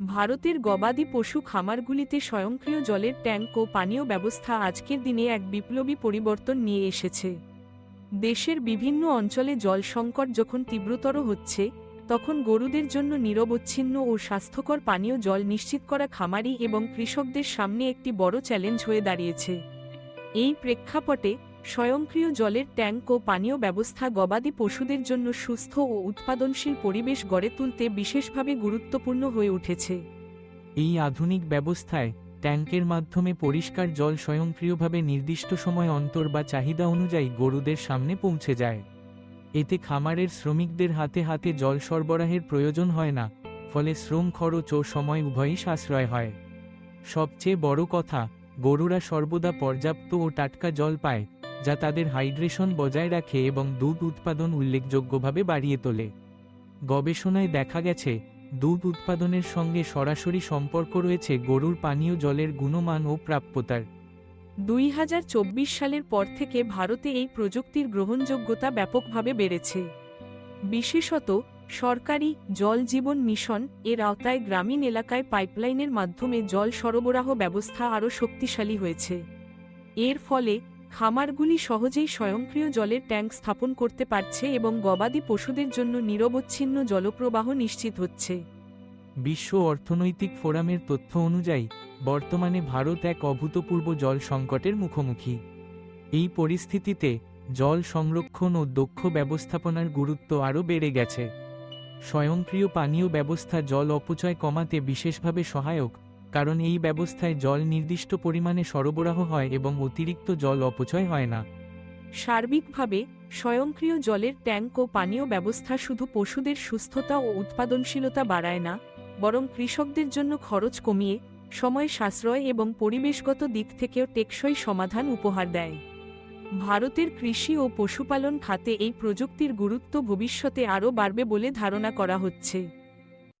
ভারতের গবাদি পশু খামারগুলিতে স্বয়ংক্রিয় জলের ট্যাঙ্ক ও পানীয় ব্যবস্থা আজকের দিনে এক বিপ্লবী পরিবর্তন নিয়ে এসেছে। দেশের বিভিন্ন অঞ্চলে জল সংকট যখন তীব্রতর হচ্ছে, তখন গরুদের জন্য নিরবচ্ছিন্ন ও স্বাস্থ্যকর পানীয় জল নিশ্চিত করা খামারি এবং কৃষকদের সামনে একটি বড় চ্যালেঞ্জ হয়ে দাঁড়িয়েছে। এই প্রেক্ষাপটে স্বয়ংক্রিয় জলের ট্যাঙ্ক ও পানীয় ব্যবস্থা গবাদি পশুদের জন্য সুস্থ ও উৎপাদনশীল পরিবেশ গড়ে তুলতে বিশেষভাবে গুরুত্বপূর্ণ হয়ে উঠেছে। এই আধুনিক ব্যবস্থায় ট্যাঙ্কের মাধ্যমে পরিষ্কার জল স্বয়ংক্রিয়ভাবে নির্দিষ্ট সময় অন্তর বা চাহিদা অনুযায়ী গরুদের সামনে পৌঁছে যায়। এতে খামারের শ্রমিকদের হাতে হাতে জল সরবরাহের প্রয়োজন হয় না, ফলে শ্রম খরচ ও সময় উভয়ই সাশ্রয় হয়। সবচেয়ে বড় কথা, গরুরা সর্বদা পর্যাপ্ত ও টাটকা জল পায় যা তাদের হাইড্রেশন বজায় রাখে এবং দুধ উৎপাদন উল্লেখযোগ্যভাবে বাড়িয়ে তোলে। গবেষণায় দেখা গেছে, দুধ উৎপাদনের সঙ্গে সরাসরি সম্পর্ক রয়েছে গরুর পানীয় জলের গুণমান ও প্রাপ্যতার। দুই হাজার চব্বিশ সালের পর থেকে ভারতে এই প্রযুক্তির গ্রহণযোগ্যতা ব্যাপকভাবে বেড়েছে। বিশেষত, সরকারি জল জীবন মিশন এর আওতায় গ্রামীণ এলাকায় পাইপলাইনের মাধ্যমে জল সরবরাহ ব্যবস্থা আরও শক্তিশালী হয়েছে। এর ফলে খামারগুলি সহজেই স্বয়ংক্রিয় জলের ট্যাঙ্ক স্থাপন করতে পারছে এবং গবাদি পশুদের জন্য নিরবচ্ছিন্ন জলপ্রবাহ নিশ্চিত হচ্ছে। বিশ্ব অর্থনৈতিক ফোরামের তথ্য অনুযায়ী, বর্তমানে ভারত এক অভূতপূর্ব জল সংকটের মুখোমুখি। এই পরিস্থিতিতে, জল সংরক্ষণ ও দক্ষ ব্যবস্থাপনার গুরুত্ব আরও বেড়ে গেছে। স্বয়ংক্রিয় পানীয় ব্যবস্থা জল অপচয় কমাতে বিশেষভাবে সহায়ক কারণ এই ব্যবস্থায় জল নির্দিষ্ট পরিমাণে সরবরাহ হয় এবং অতিরিক্ত জল অপচয় হয় না। সার্বিকভাবে, স্বয়ংক্রিয় জলের ট্যাঙ্ক ও পানীয় ব্যবস্থা শুধু পশুদের সুস্থতা ও উৎপাদনশীলতা বাড়ায় না, বরং কৃষকদের জন্য খরচ কমিয়ে, সময় সাশ্রয় এবং পরিবেশগত দিক থেকেও টেকসই সমাধান উপহার দেয়। ভারতের কৃষি ও পশুপালন খাতে এই প্রযুক্তির গুরুত্ব ভবিষ্যতে আরও বাড়বে বলে ধারণা করা হচ্ছে।